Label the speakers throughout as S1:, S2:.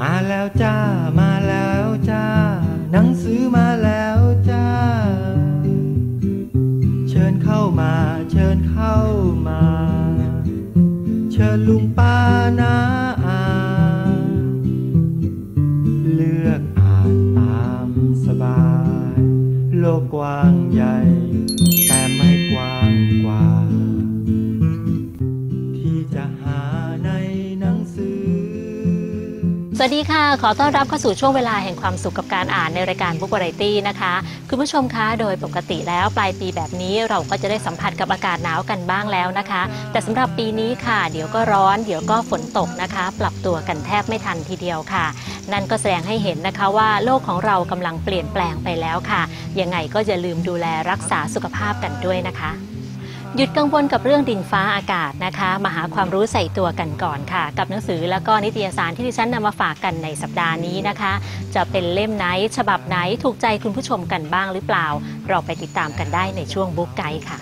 S1: มาแล้วจ้า มาแล้วจ้า หนังสือมาแล้วจ้า เชิญเข้ามา เชิญเข้ามา เชิญลุงป้านา
S2: ดีค่ะ ขอต้อนรับเข้าสู่ช่วงเวลาแห่งความสุขกับการอ่านในรายการ Book Variety นะคะ คุณผู้ชมคะโดยปกติแล้วปลายปีแบบนี้เราก็จะได้สัมผัสกับอากาศหนาวกันบ้างแล้วนะคะ แต่สำหรับปีนี้ค่ะ เดี๋ยวก็ร้อน เดี๋ยวก็ฝนตกนะคะ ปรับตัวกันแทบไม่ทันทีเดียวค่ะ นั่นก็แสดงให้เห็นนะคะว่าโลกของเรากำลังเปลี่ยนแปลงไปแล้วค่ะ ยังไงก็อย่าลืมดูแลรักษาสุขภาพกันด้วยนะคะ หยุดกังวลกับเรื่องดินฟ้าอากาศนะคะ มาหาความรู้ใส่ตัวกันก่อนค่ะ กับหนังสือแล้วก็นิตยสารที่ดิฉันนำมาฝากกันในสัปดาห์นี้นะคะ จะเป็นเล่มไหนฉบับไหนถูกใจคุณผู้ชมกันบ้างหรือเปล่า เราไปติดตามกันได้ในช่วงบุ๊กไกด์ค่ะ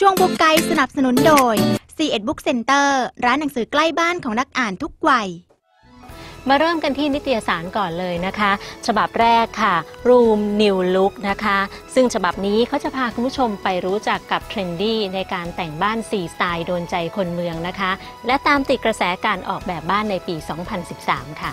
S3: ช่วงบุ๊กไกด์สนับสนุนโดย c ีเอ็ดบุ๊กเซ็นเตอร์ร้านหนังสือใกล้บ้านของนักอ่านทุกวัย
S2: มาเริ่มกันที่นิตยสารก่อนเลยนะคะ ฉบับแรกค่ะ Room New Look นะคะ ซึ่งฉบับนี้เขาจะพาคุณผู้ชมไปรู้จักกับเทรนดี้ในการแต่งบ้าน4สไตล์โดนใจคนเมืองนะคะ และตามติดกระแสการออกแบบบ้านในปี 2013 ค่ะ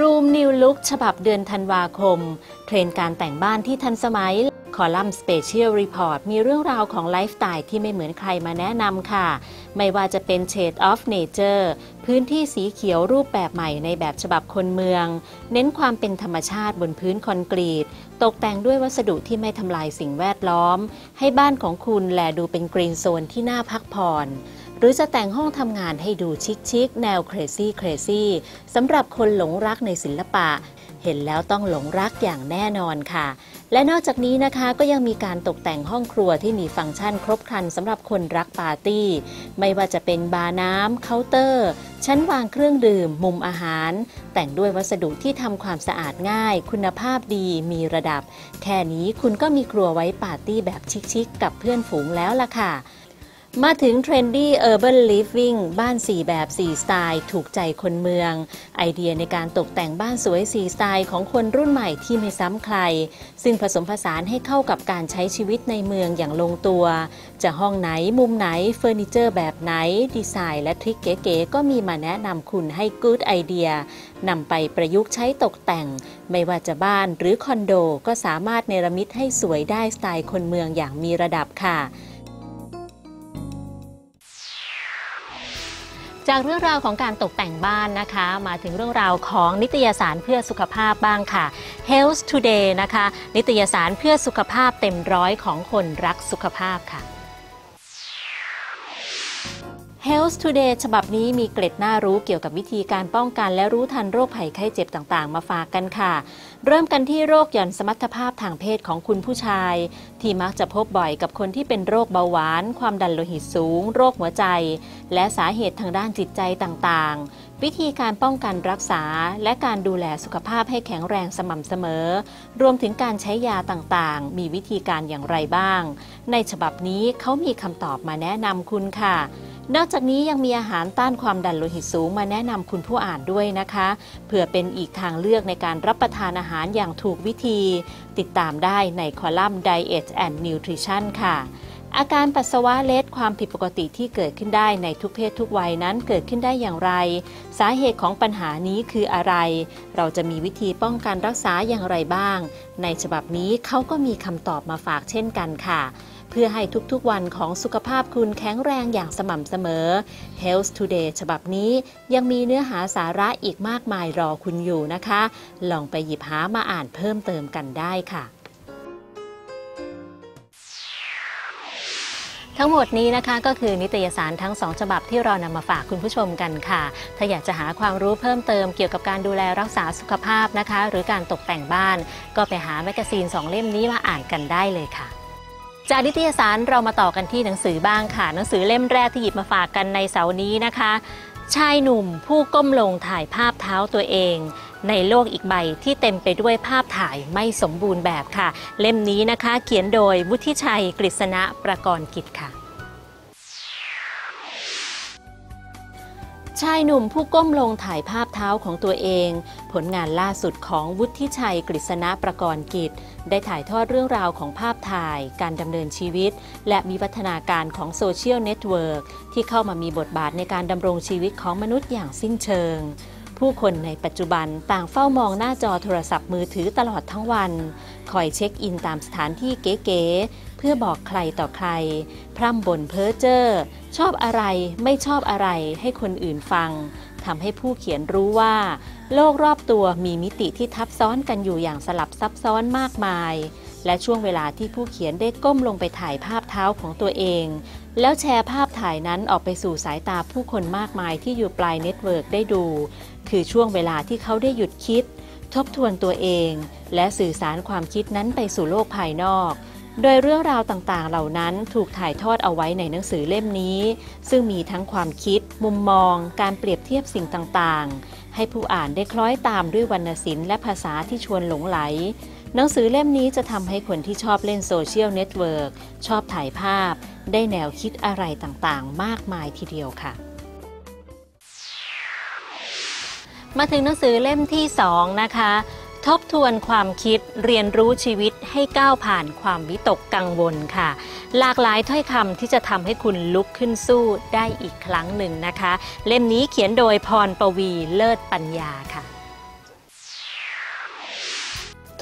S2: Room New Look ฉบับเดือนธันวาคม เทรนด์การแต่งบ้านที่ทันสมัย คอลัมน์ Special Report มีเรื่องราวของไลฟ์สไตล์ที่ไม่เหมือนใครมาแนะนำค่ะ ไม่ว่าจะเป็น Shade of Nature พื้นที่สีเขียวรูปแบบใหม่ในแบบฉบับคนเมือง เน้นความเป็นธรรมชาติบนพื้นคอนกรีต ตกแต่งด้วยวัสดุที่ไม่ทำลายสิ่งแวดล้อม ให้บ้านของคุณแลดูเป็นกรีนโซนที่น่าพักผ่อนหรือจะแต่งห้องทำงานให้ดูชิคๆแนว crazy crazy สำหรับคนหลงรักในศิลปะ เห็นแล้วต้องหลงรักอย่างแน่นอนค่ะ และนอกจากนี้นะคะก็ยังมีการตกแต่งห้องครัวที่มีฟังก์ชันครบครันสำหรับคนรักปาร์ตี้ ไม่ว่าจะเป็นบาร์น้ำเคาน์เตอร์ ชั้นวางเครื่องดื่ม มุมอาหาร แต่งด้วยวัสดุที่ทำความสะอาดง่าย คุณภาพดีมีระดับ แค่นี้คุณก็มีครัวไว้ปาร์ตี้แบบชิคๆกับเพื่อนฝูงแล้วล่ะค่ะ มาถึง Trendy Urban Living บ้าน 4 แบบ 4 สไตล์ ถูกใจคนเมือง ไอเดียในการตกแต่งบ้านสวย 4 สไตล์ของคนรุ่นใหม่ที่ไม่ซ้ำใคร ซึ่งผสมผสานให้เข้ากับการใช้ชีวิตในเมืองอย่างลงตัว จะห้องไหนมุมไหนเฟอร์นิเจอร์แบบไหน ดีไซน์และทริคเก๋ๆก็มีมาแนะนำคุณให้ Good Idea นำไปประยุกต์ใช้ตกแต่ง ไม่ว่าจะบ้านหรือคอนโด ก็สามารถเนรมิตให้สวยได้สไตล์คนเมืองอย่างมีระดับค่ะ จากเรื่องราวของการตกแต่งบ้านนะคะ มาถึงเรื่องราวของนิตยสารเพื่อสุขภาพบ้างค่ะ Health Today นะคะ นิตยสารเพื่อสุขภาพเต็มร้อยของคนรักสุขภาพค่ะ Health Today ฉบับนี้มีเกร็ดน่ารู้เกี่ยวกับวิธีการป้องกันและรู้ทันโรคภัยไข้เจ็บต่างๆ มาฝากกันค่ะ เริ่มกันที่โรคหย่อนสมรรถภาพทางเพศของคุณผู้ชาย ที่มักจะพบบ่อยกับคนที่เป็นโรคเบาหวาน ความดันโลหิตสูง โรคหัวใจ และสาเหตุทางด้านจิตใจต่างๆ วิธีการป้องกันรักษา และการดูแลสุขภาพให้แข็งแรงสม่ำเสมอ รวมถึงการใช้ยาต่างๆ มีวิธีการอย่างไรบ้าง ในฉบับนี้เขามีคำตอบมาแนะนำคุณค่ะนอกจากนี้ยังมีอาหารต้านความดันโลหิตสูงมาแนะนำคุณผู้อ่านด้วยนะคะ เพื่อเป็นอีกทางเลือกในการรับประทานอาหารอย่างถูกวิธี ติดตามได้ในคอลัมน์ Diet and Nutrition ค่ะ อาการปัสสาวะเล็ดความผิดปกติที่เกิดขึ้นได้ในทุกเพศทุกวัยนั้นเกิดขึ้นได้อย่างไร สาเหตุของปัญหานี้คืออะไร เราจะมีวิธีป้องกันรักษาอย่างไรบ้าง ในฉบับนี้เขาก็มีคำตอบมาฝากเช่นกันค่ะ เพื่อให้ทุกๆวันของสุขภาพคุณแข็งแรงอย่างสม่ำเสมอ Health Today ฉบับนี้ยังมีเนื้อหาสาระอีกมากมายรอคุณอยู่นะคะ ลองไปหยิบหามาอ่านเพิ่มเติมกันได้ค่ะ ทั้งหมดนี้นะคะก็คือนิตยสารทั้ง2ฉบับที่เรานำมาฝากคุณผู้ชมกันค่ะ ถ้าอยากจะหาความรู้เพิ่มเติมเกี่ยวกับการดูแลรักษาสุขภาพนะคะ หรือการตกแต่งบ้าน ก็ไปหาแมกกาซีน2เล่มนี้มาอ่านกันได้เลยค่ะจากนิตยสารเรามาต่อกันที่หนังสือบ้างค่ะ หนังสือเล่มแรกที่หยิบมาฝากกันในเสาร์นี้นะคะ ชายหนุ่มผู้ก้มลงถ่ายภาพเท้าตัวเอง ในโลกอีกใบที่เต็มไปด้วยภาพถ่ายไม่สมบูรณ์แบบค่ะ เล่มนี้นะคะเขียนโดยวุฒิชัยกฤษณะประกรณ์กิจค่ะชายหนุ่มผู้ก้มลงถ่ายภาพเท้าของตัวเอง ผลงานล่าสุดของวุฒิชัยกฤษณะประกรณ์กิจ ได้ถ่ายทอดเรื่องราวของภาพถ่าย การดำเนินชีวิต และวิวัฒนาการของโซเชียลเน็ตเวิร์กที่เข้ามามีบทบาทในการดำรงชีวิตของมนุษย์อย่างสิ้นเชิง ผู้คนในปัจจุบันต่างเฝ้ามองหน้าจอโทรศัพท์มือถือตลอดทั้งวัน คอยเช็คอินตามสถานที่เก๋ๆ เพื่อบอกใครต่อใคร พร่ำบ่นเพ้อเจ้อชอบอะไรไม่ชอบอะไรให้คนอื่นฟังทำให้ผู้เขียนรู้ว่า โลกรอบตัวมีมิติที่ทับซ้อนกันอยู่อย่างสลับซับซ้อนมากมาย และช่วงเวลาที่ผู้เขียนได้ก้มลงไปถ่ายภาพเท้าของตัวเอง แล้วแชร์ภาพถ่ายนั้นออกไปสู่สายตาผู้คนมากมายที่อยู่ปลายเน็ตเวิร์กได้ดู คือช่วงเวลาที่เขาได้หยุดคิด ทบทวนตัวเอง และสื่อสารความคิดนั้นไปสู่โลกภายนอก โดยเรื่องราวต่างๆ เหล่านั้นถูกถ่ายทอดเอาไว้ในหนังสือเล่มนี้ ซึ่งมีทั้งความคิด มุมมอง การเปรียบเทียบสิ่งต่างๆ ให้ผู้อ่านได้คล้อยตามด้วยวรรณศิลป์และภาษาที่ชวนหลงไหล หนังสือเล่มนี้จะทำให้คนที่ชอบเล่นโซเชียลเน็ตเวิร์กชอบถ่ายภาพ ได้แนวคิดอะไรต่างๆ มากมายทีเดียวค่ะ มาถึงหนังสือเล่มที่ 2 นะคะ ทบทวนความคิดเรียนรู้ชีวิตให้ก้าวผ่านความวิตกกังวลค่ะ หลากหลายถ้อยคำที่จะทำให้คุณลุกขึ้นสู้ได้อีกครั้งหนึ่งนะคะ เล่มนี้เขียนโดยพรปวีเลิศปัญญาค่ะ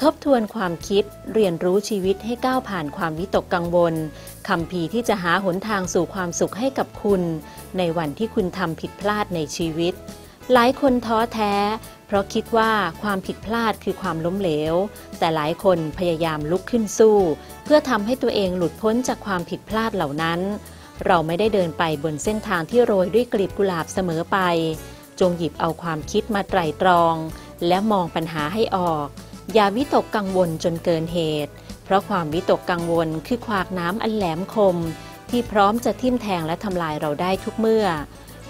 S2: ทบทวนความคิดเรียนรู้ชีวิตให้ก้าวผ่านความวิตกกังวลคำพีที่จะหาหนทางสู่ความสุขให้กับคุณ ในวันที่คุณทำผิดพลาดในชีวิต หลายคนท้อแท้ เพราะคิดว่าความผิดพลาดคือความล้มเหลว แต่หลายคนพยายามลุกขึ้นสู้ เพื่อทำให้ตัวเองหลุดพ้นจากความผิดพลาดเหล่านั้น เราไม่ได้เดินไปบนเส้นทางที่โรยด้วยกลีบกุหลาบเสมอไป จงหยิบเอาความคิดมาไตร่ตรอง และมองปัญหาให้ออก อย่าวิตกกังวลจนเกินเหตุ เพราะความวิตกกังวลคือขวากน้ำอันแหลมคม ที่พร้อมจะทิ่มแทงและทำลายเราได้ทุกเมื่อ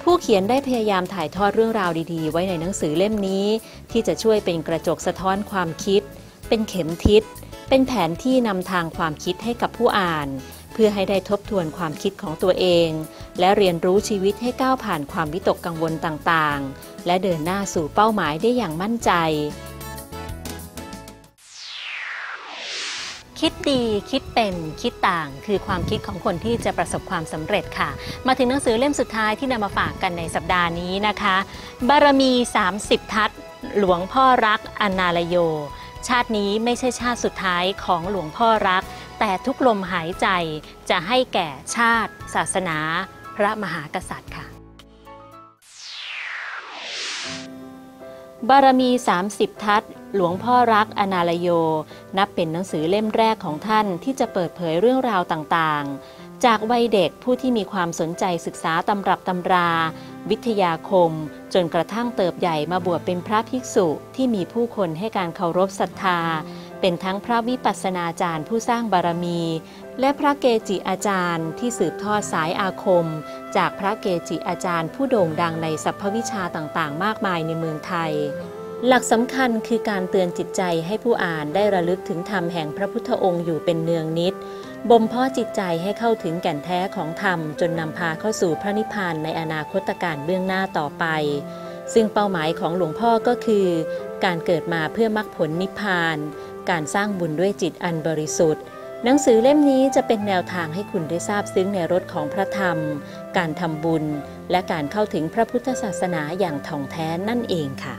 S2: ผู้เขียนได้พยายามถ่ายทอดเรื่องราวดีๆ ไว้ในหนังสือเล่มนี้ ที่จะช่วยเป็นกระจกสะท้อนความคิด เป็นเข็มทิศ เป็นแผนที่นำทางความคิดให้กับผู้อ่าน เพื่อให้ได้ทบทวนความคิดของตัวเอง และเรียนรู้ชีวิตให้ก้าวผ่านความวิตกกังวลต่างๆ และเดินหน้าสู่เป้าหมายได้อย่างมั่นใจ คิดดีคิดเป็นคิดต่าง คือความคิดของคนที่จะประสบความสำเร็จค่ะ มาถึงหนังสือเล่มสุดท้ายที่นำมาฝากกันในสัปดาห์นี้นะคะ บารมี 30 ทัศหลวงพ่อรักอนาลโย ชาตินี้ไม่ใช่ชาติสุดท้ายของหลวงพ่อรัก แต่ทุกลมหายใจจะให้แก่ชาติ ศาสนา พระมหากษัตริย์ค่ะ บารมี 30 ทัศหลวงพ่อรักอนาลโย นับเป็นหนังสือเล่มแรกของท่านที่จะเปิดเผยเรื่องราวต่างๆ จากวัยเด็กผู้ที่มีความสนใจศึกษาตำรับตำรา วิทยาคม จนกระทั่งเติบใหญ่มาบวชเป็นพระภิกษุที่มีผู้คนให้การเคารพศรัทธา เป็นทั้งพระวิปัสสนาจารย์ผู้สร้างบารมี และพระเกจิอาจารย์ที่สืบทอดสายอาคม จากพระเกจิอาจารย์ผู้โด่งดังในสรรพวิชาต่างๆ มากมายในเมืองไทย หลักสำคัญคือการเตือนจิตใจให้ผู้อ่านได้ระลึกถึงธรรมแห่งพระพุทธองค์อยู่เป็นเนืองนิด บ่มเพาะจิตใจให้เข้าถึงแก่นแท้ของธรรม จนนำพาเข้าสู่พระนิพพานในอนาคตการเบื้องหน้าต่อไป ซึ่งเป้าหมายของหลวงพ่อก็คือ การเกิดมาเพื่อมรรคผลนิพพาน การสร้างบุญด้วยจิตอันบริสุทธิ์ หนังสือเล่มนี้จะเป็นแนวทางให้คุณได้ทราบซึ้งในรสของพระธรรม การทำบุญ และการเข้าถึงพระพุทธศาสนาอย่างถ่องแท้นั่นเองค่ะ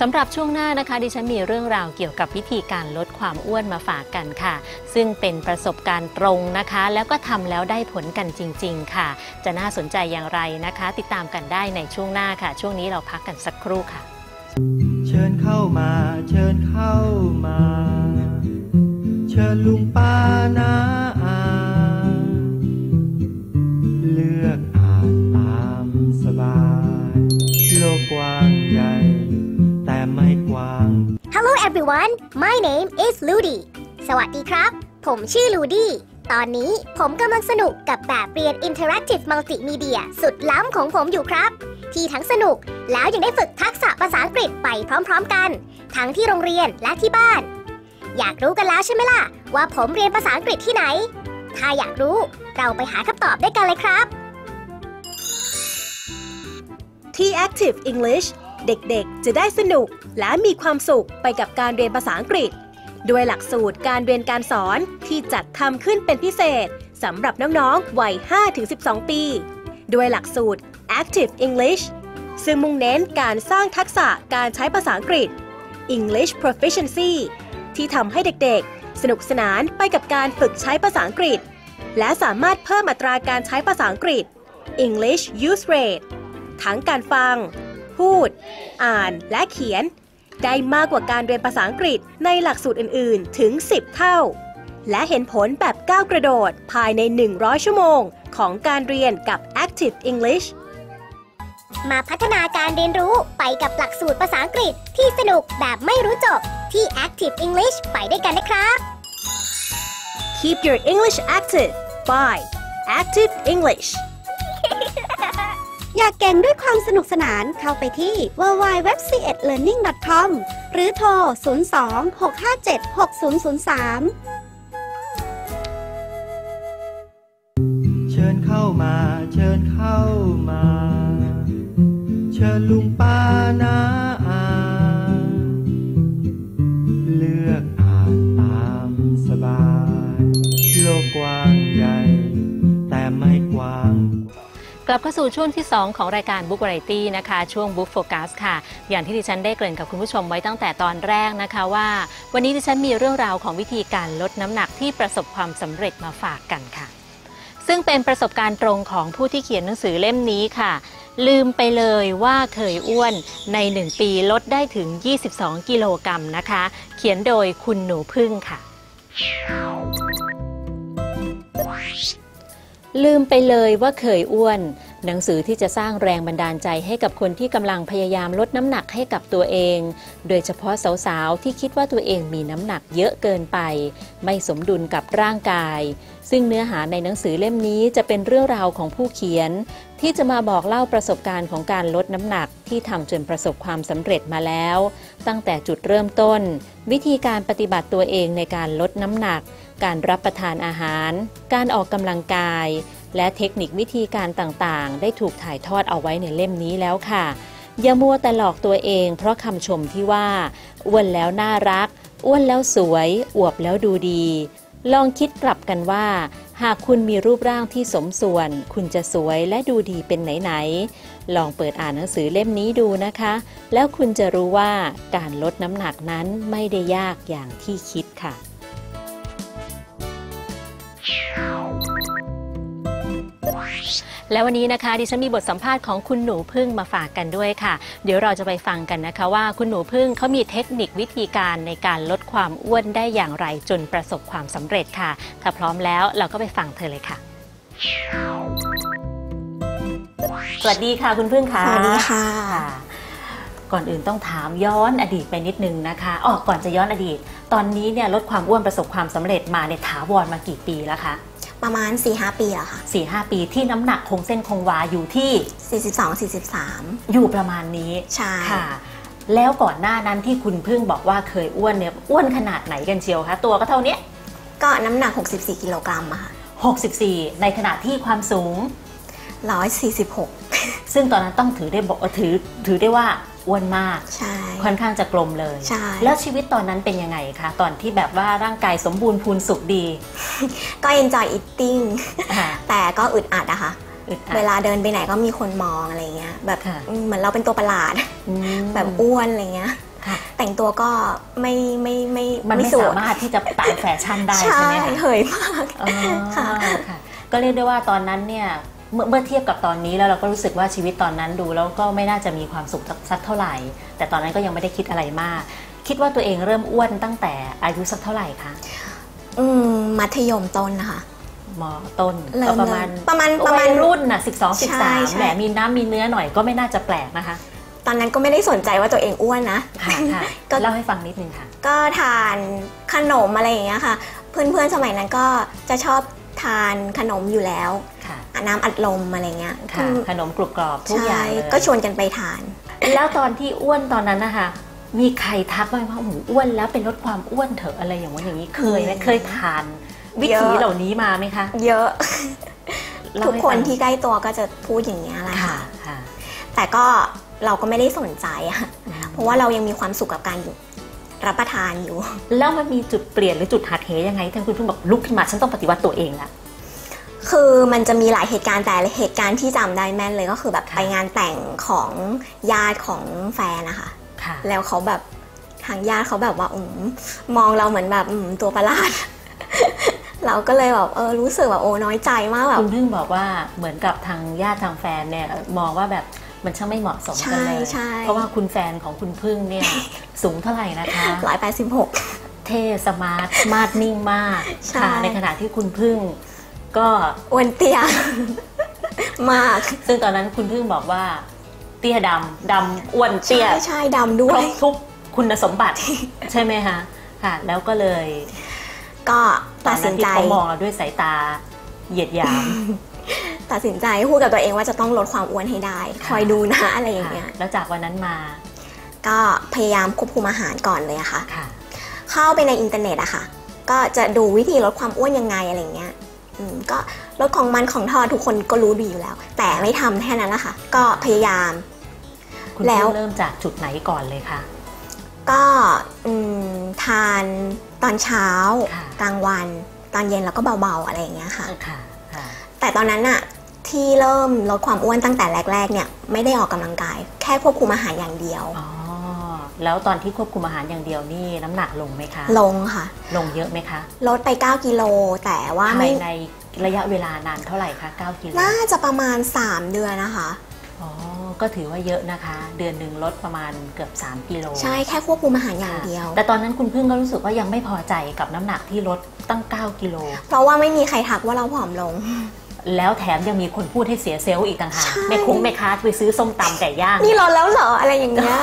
S2: สำหรับช่วงหน้านะคะ ดิฉันมีเรื่องราวเกี่ยวกับวิธีการลดความอ้วนมาฝากกันค่ะ ซึ่งเป็นประสบการณ์ตรงนะคะ แล้วก็ทำแล้วได้ผลกันจริง ๆ ค่ะ จะน่าสนใจอย่างไรนะคะ ติดตามกันได้ในช่วงหน้าค่ะ ช่วงนี้เราพักกันสักครู่ค่ะ
S1: ชิญเข้ามา เชิญเข้ามา เชิญลุงป้านาอาเลือกอ่านตามสบาย โลกกว้างใหญ่ แต่ไม่กว้าง
S4: Hello everyone my name is Ludi สวัสดีครับ ผมชื่อ Ludi ตอนนี้ผมกำลังสนุกกับแบบเรียน Interactive Multimedia สุดล้ำของผมอยู่ครับ ที่ทั้งสนุก แล้วยังได้ฝึกทักษะภาษาอังกฤษไปพร้อมๆกัน ทั้งที่โรงเรียนและที่บ้าน อยากรู้กันแล้วใช่ไหมล่ะ ว่าผมเรียนภาษาอังกฤษที่ไหน ถ้าอยากรู้เราไปหาคำตอบได้กันเลยครับ
S5: ที่ Active English เด็กๆ จะได้สนุกและมีความสุขไปกับการเรียนภาษาอังกฤษ ด้วยหลักสูตรการเรียนการสอนที่จัดทำขึ้นเป็นพิเศษสำหรับน้องๆ วัย 5-12 ปี ด้วยหลักสูตร Active English ซึ่งมุ่งเน้นการสร้างทักษะการใช้ภาษาอังกฤษ English Proficiency ที่ทำให้เด็กๆ สนุกสนานไปกับการฝึกใช้ภาษาอังกฤษ และสามารถเพิ่มอัตราการใช้ภาษาอังกฤษ English Use Rate ทั้งการฟัง พูด อ่าน และเขียน ได้มากกว่าการเรียนภาษาอังกฤษในหลักสูตรอื่นๆ ถึง 10 เท่า และเห็นผลแบบก้าวกระโดดภายใน 100 ชั่วโมง ของการเรียนกับ Active English
S4: มาพัฒนาการเรียนรู้ไปกับหลักสูตรภาษาอังกฤษที่สนุกแบบไม่รู้จบที่ Active English ไปด้วยกันนะครับ
S5: Keep your English active by Active English
S6: อยากเก่งด้วยความสนุกสนานเข้าไปที่ www.learning.com หรือโทร 02-657-6003
S1: เชิญเข้ามา เชิญเข้ามา เชิญลุงป้านาอาเลือกอ่านตามสบาย โลกกว้างใหญ่ แต่ไม่กว้าง
S2: กลับเข้าสู่ช่วงที่ 2 ของรายการ Book Variety นะคะ ช่วง Book Focus ค่ะ อย่างที่ดิฉันได้เกริ่นกับคุณผู้ชมไว้ตั้งแต่ตอนแรกนะคะว่า วันนี้ดิฉันมีเรื่องราวของวิธีการลดน้ำหนักที่ประสบความสำเร็จมาฝากกันค่ะ ซึ่งเป็นประสบการณ์ตรงของผู้ที่เขียนหนังสือเล่มนี้ค่ะ ลืมไปเลยว่าเคยอ้วนใน 1 ปีลดได้ถึง 22 กิโลกรัมนะคะ เขียนโดยคุณหนูพึ่งค่ะ ลืมไปเลยว่าเคยอ้วน หนังสือที่จะสร้างแรงบันดาลใจให้กับคนที่กำลังพยายามลดน้ำหนักให้กับตัวเอง โดยเฉพาะสาวๆ ที่คิดว่าตัวเองมีน้ำหนักเยอะเกินไป ไม่สมดุลกับร่างกาย ซึ่งเนื้อหาในหนังสือเล่มนี้จะเป็นเรื่องราวของผู้เขียน ที่จะมาบอกเล่าประสบการณ์ของการลดน้ำหนักที่ทำจนประสบความสำเร็จมาแล้ว ตั้งแต่จุดเริ่มต้น วิธีการปฏิบัติตัวเองในการลดน้ำหนัก การรับประทานอาหาร การออกกำลังกาย และเทคนิควิธีการต่างๆ ได้ถูกถ่ายทอดเอาไว้ในเล่มนี้แล้วค่ะ อย่ามัวแต่หลอกตัวเองเพราะคำชมที่ว่าอ้วนแล้วน่ารักอ้วนแล้วสวยอวบแล้วดูดี ลองคิดกลับกันว่า หากคุณมีรูปร่างที่สมส่วน คุณจะสวยและดูดีเป็นไหนๆลองเปิดอ่านหนังสือเล่มนี้ดูนะคะ แล้วคุณจะรู้ว่าการลดน้ำหนักนั้นไม่ได้ยากอย่างที่คิดค่ะ และวันนี้นะคะดิฉันมีบทสัมภาษณ์ของคุณหนูพึ่งมาฝากกันด้วยค่ะ เดี๋ยวเราจะไปฟังกันนะคะว่าคุณหนูพึ่งเขามีเทคนิควิธีการในการลดความอ้วนได้อย่างไรจนประสบความสำเร็จค่ะ ถ้าพร้อมแล้วเราก็ไปฟังเธอเลยค่ะ สวัสดีค่ะคุณพึ่งค่ะ
S6: สวัสดีค่ะ
S2: ก่อนอื่นต้องถามย้อนอดีตไปนิดนึงนะคะอ๋อก่อนจะย้อนอดีต ตอนนี้เนี่ยลดความอ้วนประสบความสำเร็จมาในยถาวรมากี่ปีแล้วคะ
S6: ประมาณ4-5ปีอะค่ะ
S2: สี่ห้าปีที่น้ำหนักคงเส้นคงวาอยู่ที่
S6: 42-43
S2: อยู่ประมาณนี้
S6: ใช่
S2: ค่ะ แล้วก่อนหน้านั้นที่คุณพึ่งบอกว่าเคยอ้วนเนี่ยอ้วนขนาดไหนกันเชียวคะตัวก็เท่าเนี้ย
S6: ก็น้ำหนัก 64 กิโลกรัมอะค่ะ
S2: 64 ในขณะที่ความสูง
S6: 146
S2: ซึ่งตอนนั้นต้องถือได้บอกถือถือได้ว่า อ้วนมาก
S6: ใช่
S2: ค่อนข้างจะกลมเลย
S6: ใช่
S2: แล้วชีวิตตอนนั้นเป็นยังไงคะ ตอนที่แบบว่าร่างกายสมบูรณ์พูนสุขดี
S6: ก็ enjoy eating
S2: ค่ะ
S6: แต่ก็อึดอัดอะค่ะ
S2: อึดอัด
S6: เวลาเดินไปไหนก็มีคนมองอะไรเงี้ยแบบ
S2: ค่ะ
S6: อืมเหมือนเราเป็นตัวประหลาด
S2: อืม
S6: แบบอ้วนอะไรเงี้ย
S2: ค่ะ
S6: แต่งตัวก็ไม่ไม่ไม่
S2: มันไม่
S6: สวย
S2: สามารถที่จะตามแฟชั่นได้
S6: ใช่
S2: ใช่ไหมคะ
S6: เหยมาก
S2: อ๋อ
S6: ค่ะ
S2: ค่ะก็เรียกได้ว่าตอนนั้นเนี่ย เมื่อเมื่อเทียบกับตอนนี้แล้วเราก็รู้สึกว่าชีวิตตอนนั้นดูแล้วก็ไม่น่าจะมีความสุขสักเท่าไหร่ แต่ตอนนั้นก็ยังไม่ได้คิดอะไรมาก คิดว่าตัวเองเริ่มอ้วนตั้งแต่อายุสักเท่าไหร่คะ
S6: อืมมัธยมต้นนะคะ
S2: มต้น
S6: เริ่
S2: ก็
S6: ม
S2: ประมาณ
S6: ประมาณประมาณ
S2: วัยรุ่นน่ะสิบสองสิบ
S6: ใช่
S2: สาม
S6: ใช่
S2: แหมมีน้ำมีเนื้อหน่อยก็ไม่น่าจะแปลกนะคะ
S6: ตอนนั้นก็ไม่ได้สนใจว่าตัวเองอ้วนนะ
S2: ค่ะค่ะ
S6: ก็
S2: เล่าให้ฟังนิดนึงค่ะ
S6: ก็ทานขนมอะไรอย่างเงี้ยค่ะ เพื่อนๆสมัยนั้นก็จะชอบทานขนมอยู่แล้ว
S2: ค่ะ
S6: น้ำอัดลมอะไรเงี้ย
S2: ค่ะ
S6: อืม
S2: ขนมกรุบกรอบทุกอ
S6: ใช่
S2: ย่างเลย
S6: ก็ชวนกันไปทาน
S2: แล้วตอนที่อ้วนตอนนั้นนะคะมีใครทักบ้างไหมว่าหมูอ้วนแล้วเป็นลดความอ้วนเถอะอะไรอย่างว่าอย่างนี้เคยไหม
S6: อืม
S2: เคยทาน วิ
S6: เย
S2: ธี
S6: อะ
S2: เหล่านี้มาไหมคะ
S6: เยอะ
S2: เล่า
S6: ทุก
S2: ให้
S6: คน
S2: ฟัง
S6: ที่ใกล้ตัวก็จะพูดอย่างเงี้ยแหละ
S2: ค่ะ
S6: ค่ะ
S2: ค่ะ
S6: แแต่ก็เราก็ไม่ได้สนใจอะเพราะว่าเรายังมีความสุขกับการอยู่รับประทานอยู่
S2: แล้วมันมีจุดเปลี่ยนหรือจุดหักเหยังไงทั้งคุณเพิ่งบอกลุกขึ้นมาฉันต้องปฏิวัติตัวเองละ
S6: คือมันจะมีหลายเหตุการณ์แต่เหตุการณ์ที่จำได้แม่นเลยก็คือแบบ
S2: ค่ะ
S6: ไปงานแต่งของญาติของแฟนนะคะ
S2: ค่ะ
S6: แล้วเขาแบบทางญาติเขาแบบว่าอืมมองเราเหมือนแบบอืมตัวประหลาด เราก็เลยแบบเออรู้สึกแบบโอ้น้อยใจมากแบบ
S2: คุณเพิ่งบอกว่าเหมือนกับทางญาติทางแฟนเนี่ยมองว่าแบบมันช่างไม่เหมาะสมกันเลย
S6: ใช่ใช่
S2: เพราะว่าคุณแฟนของคุณพึ่งเนี่ยสูงเท่าไหร่นะคะ
S6: ร้อยแปดสิบหก
S2: เท่สมาร์ทมาดนิ่งมาก
S6: ใช่
S2: ค่ะในขณะที่คุณพึ่ง ก็
S6: อ้วนเตี้ยมาก
S2: ซึ่งตอนนั้นคุณพึ่งบอกว่า เตี้ยดำดำอ้วนเตี้ย
S6: ใช่ใช่ดำด้
S2: ควร
S6: ย
S2: บทุกคุณสมบัติ ใช่ไหมคะค่ะ แล้วก็เลย
S6: ก็
S2: ตอ
S6: ตั
S2: น
S6: ด
S2: นั้
S6: สิ
S2: น
S6: น
S2: ที่
S6: ใจ
S2: เขามองเราด้วยสายตาเหยียดหยาม
S6: ตัดสินใจพูดกับตัวเองว่าจะต้องลดความอ้วนให้ได้ คอยดูนะอะไรอย่าง
S2: ค่ะ
S6: เงี้ย
S2: แล้วจากวันนั้นมา
S6: ก็พยายามควบคุมอาหารก่อนเลยอะค่ะ
S2: ค่ะ
S6: เข้าไปในอินเทอร์เน็ตอะค่ะ ก็จะดูวิธีลดความอ้วนยังไงอะไรเงี้ยอืม ก็ลดของมันของทอดทุกคนก็รู้ดีอยู่แล้ว แต่ไม่ทำแค่นั้นละค่ะก็พยายาม
S2: คุณ
S6: แล้ว
S2: พึ่งเริ่มจากจุดไหนก่อนเลยคะ
S6: ก็อืมทานตอนเช้า
S2: ค่ะ
S6: กลางวัน ตอนเย็นแล้วก็เบาๆอะไรอย่างเงี้ยค่ะ
S2: ค่ะค่ะ
S6: แต่ตอนนั้นอะที่เริ่มลดความอ้วนตั้งแต่แรกๆเนี่ยไม่ได้ออกกำลังกาย แค่ควบคุมอาหารอย่างเดียว
S2: อ๋อ แล้วตอนที่ควบคุมอาหารอย่างเดียวนี่น้ำหนักลงไหมคะ
S6: ลงค่ะ
S2: ลงเยอะไหมคะ
S6: ลดไป 9 กิโลแต่ว่า
S2: ภา
S6: ไม่
S2: ยในระยะเวลานานเท่าไหร่คะ 9 กิโล
S6: น่าจะประมาณ 3 เดือนนะคะ
S2: อ๋อ ก็ถือว่าเยอะนะคะ เดือนหนึ่งลดประมาณเกือบ 3 กิโล
S6: ใช่แค่ควบคุมอาหารอย่าง
S2: ค่ะ
S6: เดียว
S2: แต่ตอนนั้นคุณพึ่งก็รู้สึกว่ายังไม่พอใจกับน้ำหนักที่ลดตั้ง 9 กิโล
S6: เพราะว่าไม่มีใครทักว่าเราผอมลง
S2: แล้วแถมยังมีคนพูดให้เสียเซลล์อีกต่างหาก
S6: ใช่
S2: แม่คุ้งแม่ค้าไปซื้อส้มตำไก่ย่าง
S6: นี่ลดแล้วเหรออะไรอย่างเงี้ย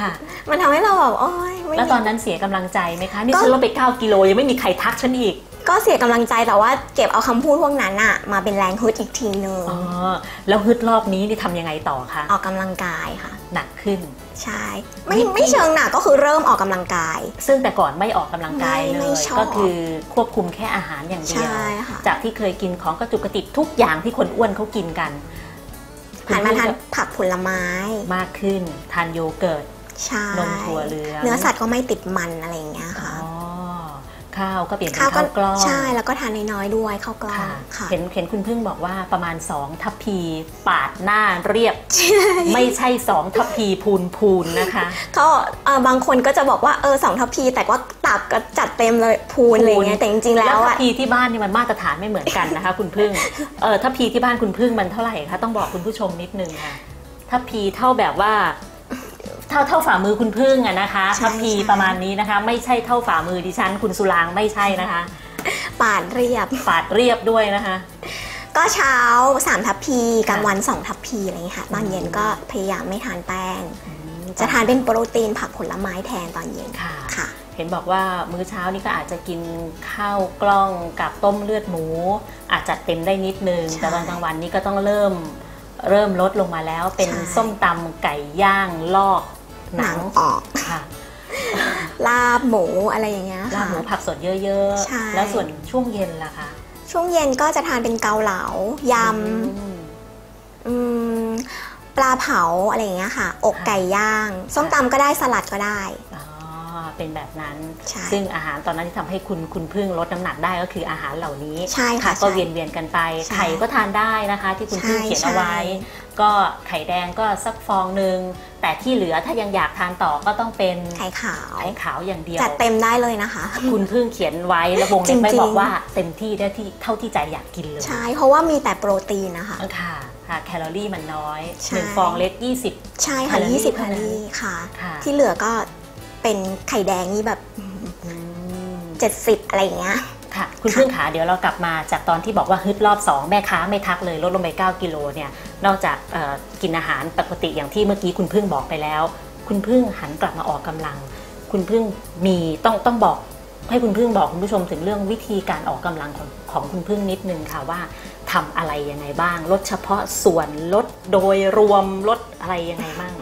S2: ค่ะ
S6: มันทำให้เราแบบโอ๊ยไม่
S2: แล้วตอนนั้นเสียกำลังใจไหมคะนี่
S6: ก็
S2: ฉันลดไป 9 กิโลยังไม่มีใครทักฉันอีก
S6: ก็เสียกำลังใจแต่ว่าเก็บเอาคำพูดพวกนั้นอะมาเป็นแรงฮึดอีกทีนึง
S2: อ๋อแล้วฮึดรอบนี้นี่ทำยังไงต่อคะ
S6: ออกกำลังกายค่ะ
S2: หนักขึ้น
S6: ใช่ ไม่ไม่เชิงหนักก็คือเริ่มออกกำลังกาย
S2: ซึ่งแต่ก่อนไม่ออกกำลังกาย
S6: ไม่
S2: เล
S6: ไม่
S2: ย
S6: ชอบ
S2: ก็คือควบคุมแค่อาหารอย่างเดียว
S6: ใช่ค่ะ
S2: จากที่เคยกินของกระจุกกระติกทุกอย่างที่คนอ้วนเขากินกัน
S6: หันมาทาน
S2: คุณ
S6: ผักผลไม้
S2: มากขึ้นทานโยเกิร์ต
S6: ใช่
S2: นมถั่วเหลือง
S6: เนื้อสัตว์ก็ไม่ติดมันอะไรอย่างเงี้ย
S2: อ๋อ
S6: ค่ะ
S2: ข้าวก็เปลี่ยนเป็น
S6: ข้าวก็
S2: ข้าวกล้อง
S6: ใช่แล้วก็ทานน้อยๆด้วยข้าวกล้อง
S2: ค่ะ
S6: ค่ะ
S2: เห็นเห็นคุณพึ่งบอกว่าประมาณ 2 ทัพพีปาดหน้าเรียบ ไม่ใช่ 2 ทัพพีพูนพูนนะคะ
S6: ก็เอ่อบางคนก็จะบอกว่าเออสองทัพพี แต่ว่าตับก็จัดเต็มเลยพูนอะไรเงี้ยแต่จริงๆ
S2: แล้
S6: แล้วว
S2: ทัพ
S6: อะ
S2: พีที่บ้านนี่มันมาตรฐานไม่เหมือนกันนะคะ คุณพึ่งเออทัพพีที่บ้านคุณพึ่งมันเท่าไหร่คะต้องบอกคุณผู้ชมนิดนึงค่ะทัพพีเท่าแบบว่าเท่าเท่าฝ่ามือคุณพึ่งอะนะคะ
S6: ใช่
S2: ทัพพี
S6: ใช่
S2: ประมาณนี้นะคะ ไม่ใช่เท่าฝ่ามือดิฉัน คุณสุรางไม่ใช่นะคะ
S6: ปาดเรียบ
S2: ปาดเรียบด้วยนะคะ
S6: ก็เช้าสามทัพพีกลางวันสองทัพพีอะไรเงี้ยค่ะตอนเย็นก็พยายามไม่ทานแป้ง จะทานเป็นโปรตีนผักผลไม้แทนตอนเย็น
S2: ค่ะ
S6: ค่ะ
S2: เห็นบอกว่ามื้อเช้านี่ก็อาจจะกินข้าวกล้องกับต้มเลือดหมู อาจจะเต็มได้นิดนึง
S6: ใช่
S2: แต่ตอนกลางวันนี้ก็ต้องเริ่มเริ่มลดลงมาแล้วเป็น
S6: ใช่
S2: ส้มตำไก่ย่างลอก ห
S6: ห
S2: นั
S6: นั
S2: ง
S6: งออก
S2: ค่ะ
S6: ลาบหมูอะไรอย่างเงี้ย
S2: ลาบ
S6: ค่ะ
S2: หมูผักสดเยอะ
S6: ใช่
S2: ๆแล้วส่วนช่วงเย็นล่ะคะ
S6: ช่วงเย็นก็จะทานเป็นเกาเหลาย
S2: อืมำ
S6: อืมปลาเผาอะไรอย่างเงี้ยค่ะ อก
S2: ค่ะ
S6: ไก่ย่าง ส้มตำก็ได้สลัดก็ได้
S2: อ๋อ เป็นแบบนั้น
S6: ใช่
S2: ซึ่งอาหารตอนนั้นที่ทำให้คุณคุณพึ่งลดน้ำหนักได้ก็คืออาหารเหล่านี้
S6: ใช่ค่ะ
S2: ก็
S6: ใช่
S2: เวียนเวียนๆกันไป
S6: ใช่
S2: ไข่ก็ทานได้นะคะ ที่คุณพึ่ง
S6: ใช่
S2: เขียนเอาไว้
S6: ใช่
S2: ก็ไข่แดงก็สักฟองหนึ่งแต่ที่เหลือถ้ายังอยากทานต่อก็ต้องเป็น
S6: ไข่ขาว
S2: ไข่ขาวอย่างเดียว
S6: จัดเต็มได้เลยนะคะ
S2: คุณพึ่งเขียนไว้แล้ววงเล็บไม่
S6: จริงๆ
S2: บอกว่าเต็มที่ได้ที่เท่าที่ใจอยากกินเลย
S6: ใช่เพราะว่ามีแต่โปรตีนนะคะ
S2: ค่ะค่ะแคลอรี่มันน้อย
S6: ใช่
S2: หนึ่งฟองเล็ก 20
S6: ใช่
S2: แค
S6: ค่ะ
S2: ลอรี่
S6: 20แค
S2: เท่า
S6: ล
S2: นั้
S6: อนรี่ค่ะ
S2: ค่ะ
S6: ที่เหลือก็ เป็นไข่แดงนี่แบบ
S2: อืม
S6: 70อะไรอย่างเงี้ย
S2: ค่ะคุณพึ่งขาเดี๋ยวเรากลับมาจากตอนที่บอกว่าฮึดรอบ 2 แม่ค้าไม่ทักเลยลดลงไป 9 กิโลเนี่ยนอกจากเอ่อกินอาหารปกติอย่างที่เมื่อกี้คุณพึ่งบอกไปแล้ว คุณพึ่งหันกลับมาออกกำลัง คุณพึ่งมีต้องต้องบอกให้คุณพึ่งบอกคุณผู้ชมถึงเรื่องวิธีการออกกำลังของของคุณพึ่งนิดนึงค่ะว่าทำอะไรยังไงบ้าง ลดเฉพาะส่วนลดโดยรวมลดอะไรยังไงบ้าง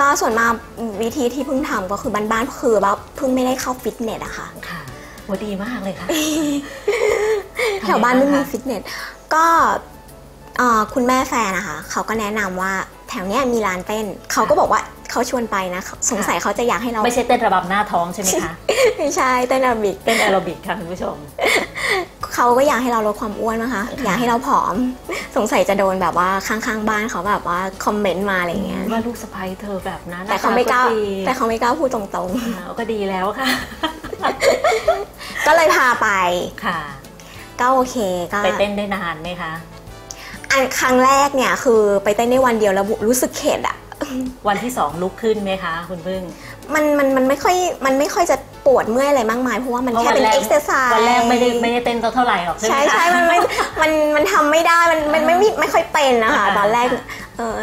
S6: ก็ส่วนมากวิธีที่เพิ่งทำก็คือบ้านๆคือว่าเพิ่งไม่ได้เข้าฟิตเนสอะค่ะ
S2: ค่ะโหดีมากเลยค่ะ
S6: แถวบ้านไม่มี
S2: ทำยังไงคะ
S6: ฟิตเนส ก็เอ่อคุณแม่แฟนนะคะ เขาก็แนะนำว่าแถวเนี้ยมีร้านเต้น เขาก็บอกว่า เขาชวนไปนะ สงสัยเขาจะอยากให้เรา
S2: ไม่ใช่เต้นระบำหน้าท้องใช่ไหมคะ
S6: ไม่ใช่เต้นอาราบิก
S2: เต้นแอโรบิกค่ะคุณผู้ชม
S6: เขาก็อยากให้เราลดความอ้วนนะคะ อยากให้เราผอม สงสัยจะโดนแบบว่าข้างๆบ้านเขาแบบว่าคอมเมนต์มาอะไรเงี้ย
S2: ว่าลูกสะใภ้เธอแบบนั้น
S6: แต่เขาไม่กล้า
S2: ดี
S6: แต่เขาไม่กล้าพูดตรง
S2: อ่าก็ดีแล้วค่ะ
S6: ๆก็เลยพาไป
S2: ค่ะ
S6: ก็โอเคก็
S2: ไปเต้นได้นานไหมคะ
S6: อันครั้งแรกเนี่ยคือไปเต้นได้วันเดียวแล้วรู้สึกเข็ดอะ
S2: วันที่สองลุกขึ้นไหมคะ คุณพึ่ง
S6: มันมันมันไม่ค่อยมันไม่ค่อยจะปวดเมื่อยอะไรมากมายเพราะว่ามันแค่เป็น
S2: พราะ
S6: เอ็กซ์ไซส์
S2: วันแรกไม่ได้ไม่ได้เต้นเท่าไหร่หรอกใช่ไหม
S6: ใช่
S2: คะ
S6: ใช่มันไม่มันมันทำไม่ได้มันมันไม่ไม่ไม่ค่อยเป็นนะคะ
S2: อ่า
S6: ตอนแรกเออ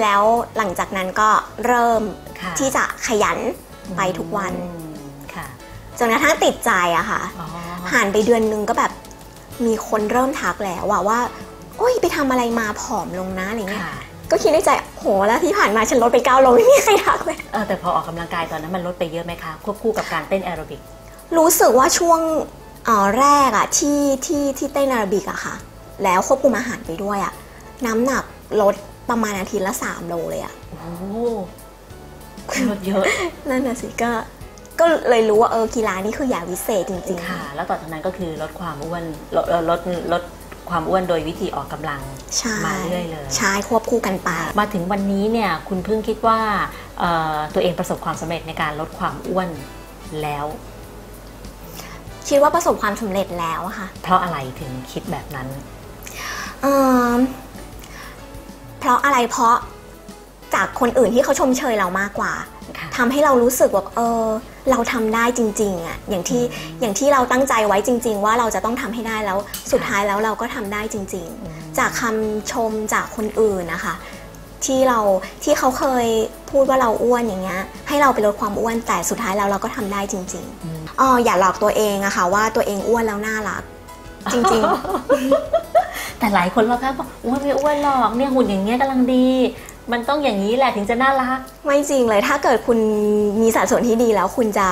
S6: แล้วหลังจากนั้นก็เริ่ม
S2: ค่ะ
S6: ที่จะขยันไปทุกวัน
S2: อืมค่ะ
S6: จนกระทั่งติดใจอะค่ะ
S2: อ๋อ
S6: ผ่านไปเดือนนึงก็แบบมีคนเริ่มทักแล้วอะว่าโอ้ยไปทำอะไรมาผอมลงนะอะไรเงี้ย
S2: ค่ะ
S6: ก็คิดในใจโหแล้วที่ผ่านมาฉันลดไป9โลไม่มีใครทักเลย
S2: เออแต่พอออกกำลังกายตอนนั้นมันลดไปเยอะไหมคะควบคู่กับการเต้นแอโรบิก
S6: รู้สึกว่าช่วงเอ่อแรกอะที่ที่ที่เต้นอาราบิกอะค่ะ แล้วควบคุมอาหารไปด้วยอะน้ำหนักลดประมาณอาทิตย์ละ 3 โลเลยอะ
S2: โอ้โหลดเยอะ
S6: นั่นน่ะสิก็ก็เลยรู้ว่าเออกีฬานี่คืออย่างวิเศษจริง
S2: ค่ะ แล้วต่อจากนั้นก็คือลดความอ้วนลดลดลด ความอ้วนโดยวิธีออกกำลัง
S6: ๆใช่
S2: มาเรื่อยเลย
S6: ใช่ควบคู่กันไป
S2: มาถึงวันนี้เนี่ยคุณเพิ่งคิดว่าเอ่อตัวเองประสบความสำเร็จในการลดความอ้วนแล้ว
S6: คิดว่าประสบความสำเร็จแล้วอะค่ะ
S2: เพราะอะไรถึงคิดแบบนั้น
S6: เอิ่มเพราะอะไรเพราะจากคนอื่นที่เขาชมเชยเรามากกว่า
S2: ค่ะ
S6: ทำให้เรารู้สึกว่าเออเราทำได้จริงๆอะอย่างที่อย่างที่เราตั้งใจไว้จริง ๆ ว่าเราจะต้องทำให้ได้แล้วสุดท้ายแล้วเราก็ทำได้จริง ๆ จากคำชมจากคนอื่นนะคะ ที่เราที่เขาเคยพูดว่าเราอ้วนอย่างเงี้ยให้เราไปลดความอ้วนแต่สุดท้ายแล้วเราก็ทำได้จริง
S2: อืม
S6: ๆอ๋ออย่าหลอกตัวเองอะค่ะว่าตัวเองอ้วนแล้วน่ารักจริง
S2: แต่หลายคนรอบข้างบอกอ้วนไม่อ้วนหรอกเนี่ยหุ่นอย่างเงี้ยกำลังดี มันต้องอย่างนี้แหละถึงจะน่ารัก
S6: ๆไม่จริงเลยถ้าเกิดคุณมีสัดส่วนที่ดีแล้วคุณจะ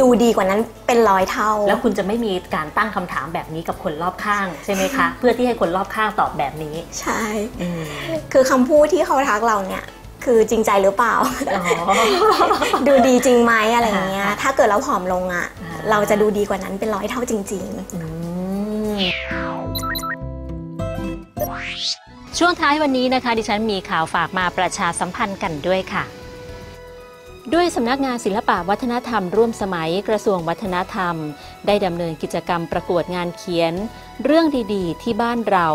S6: ดูดีกว่านั้นเป็นร้อยเท่า
S2: แล้วคุณจะไม่มีการตั้งคำถามแบบนี้กับคนรอบข้างใช่ไหมคะ เพื่อที่ให้คนรอบข้างตอบแบบนี้
S6: ใช่
S2: อืม
S6: คือคำพูดที่เขาทักเราเนี่ย คือจริงใจหรือเปล่า
S2: อ๋อ
S6: ดูดีจริงไหมอะไรอย่างเงี้ย
S2: อ่า
S6: ถ้าเกิดเราผอมลงอะ่ะ
S2: อ่า
S6: เราจะดูดีกว่านั้นเป็นร้อยเท่าจริงๆ
S2: อืม ช่วงท้ายวันนี้นะคะ ดิฉันมีข่าวฝากมาประชาสัมพันธ์กันด้วยค่ะ ด้วยสำนักงานศิลปะวัฒนธรรมร่วมสมัยกระทรวงวัฒนธรรม ได้ดำเนินกิจกรรมประกวดงานเขียน เรื่องดีๆ ที่บ้านเรา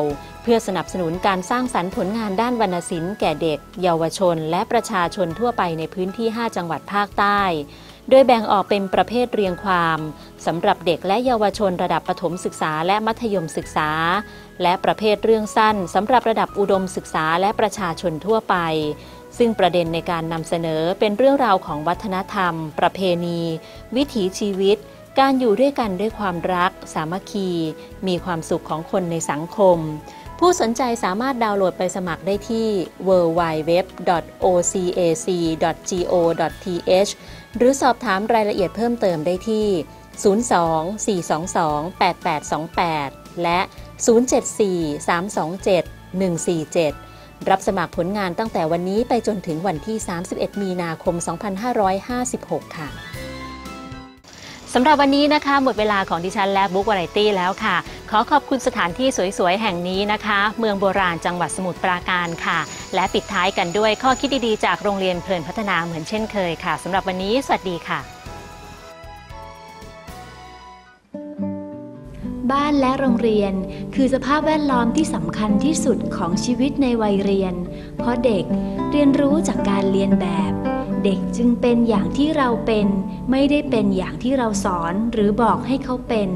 S2: เพื่อสนับสนุนการสร้างสรรค์ผลงานด้านวรรณศิลป์แก่เด็ก เยาวชน และประชาชนทั่วไปในพื้นที่ 5 จังหวัดภาคใต้โดยแบ่งออกเป็นประเภทเรียงความสำหรับเด็กและเยาวชนระดับประถมศึกษาและมัธยมศึกษา และประเภทเรื่องสั้นสำหรับระดับอุดมศึกษาและประชาชนทั่วไป ซึ่งประเด็นในการนำเสนอเป็นเรื่องราวของวัฒนธรรม ประเพณี วิถีชีวิต การอยู่ด้วยกันด้วยความรัก สามัคคี มีความสุขของคนในสังคม ผู้สนใจสามารถดาวน์โหลดไปสมัครได้ที่ www.ocac.go.th หรือสอบถามรายละเอียดเพิ่มเติมได้ที่ 02-422-8828 และ 074-327-147 รับสมัครผลงานตั้งแต่วันนี้ไปจนถึงวันที่ 31 มีนาคม 2556 ค่ะสำหรับวันนี้นะคะ หมดเวลาของดิฉันและบุ๊กวาไรตี้แล้วค่ะ ขอขอบคุณสถานที่สวยๆ แห่งนี้นะคะ เมืองโบราณจังหวัดสมุทรปราการค่ะ และปิดท้ายกันด้วยข้อคิดดีๆ จากโรงเรียนเพลินพัฒนาเหมือนเช่นเคยค่ะสำหรับวันนี้ สวัสดีค่ะ
S7: บ้านและโรงเรียน คือสภาพแวดล้อมที่สำคัญที่สุดของชีวิตในวัยเรียน เพราะเด็กเรียนรู้จากการเรียนแบบ เด็กจึงเป็นอย่างที่เราเป็น ไม่ได้เป็นอย่างที่เราสอนหรือบอกให้เขาเป็น